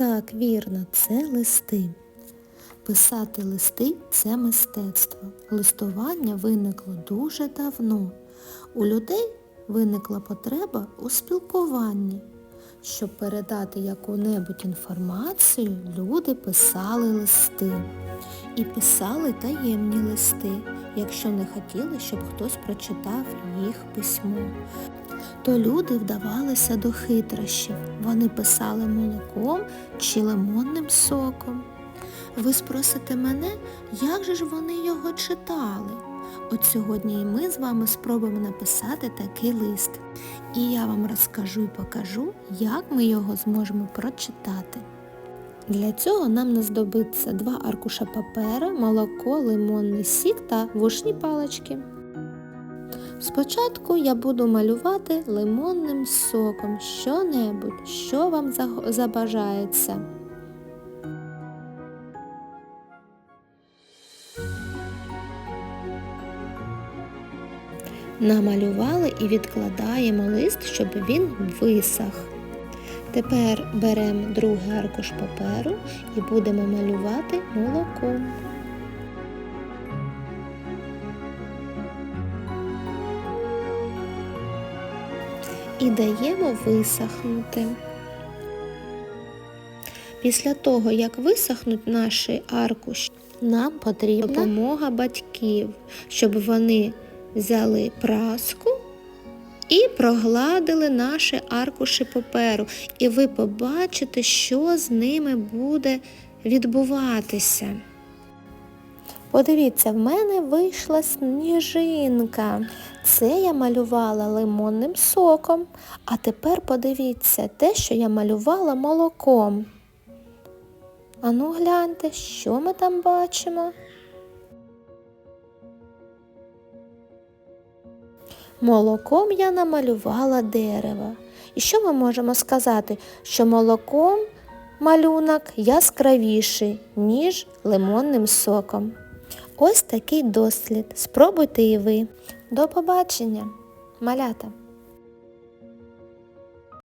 Так, вірно, це листи. Писати листи це мистецтво. Листування виникло дуже давно. У людей виникла потреба у спілкуванні. Щоб передати яку-небудь інформацію, люди писали листи. І писали таємні листи, якщо не хотіли, щоб хтось прочитав їх письмо. То люди вдавалися до хитрощів. Вони писали молоком чи лимонним соком. Ви спросите мене, як же ж вони його читали? От сьогодні і ми з вами спробуємо написати такий лист. І я вам розкажу і покажу, як ми його зможемо прочитати. Для цього нам знадобиться два аркуша паперу, молоко, лимонний сік та вушні палички. Спочатку я буду малювати лимонним соком що-небудь, що вам забажається. Намалювали і відкладаємо лист, щоб він висох. Тепер беремо другий аркуш паперу і будемо малювати молоком. І даємо висохнути. Після того, як висохнуть наші аркуші, нам потрібна допомога батьків, щоб вони взяли праску і прогладили наші аркуші паперу. І ви побачите, що з ними буде відбуватися. Подивіться, в мене вийшла сніжинка. Це я малювала лимонним соком. А тепер подивіться те, що я малювала молоком. Ану гляньте, що ми там бачимо. Молоком я намалювала дерево. І що ми можемо сказати? Що молоком малюнок яскравіший, ніж лимонним соком. Ось такий дослід. Спробуйте і ви. До побачення, малята!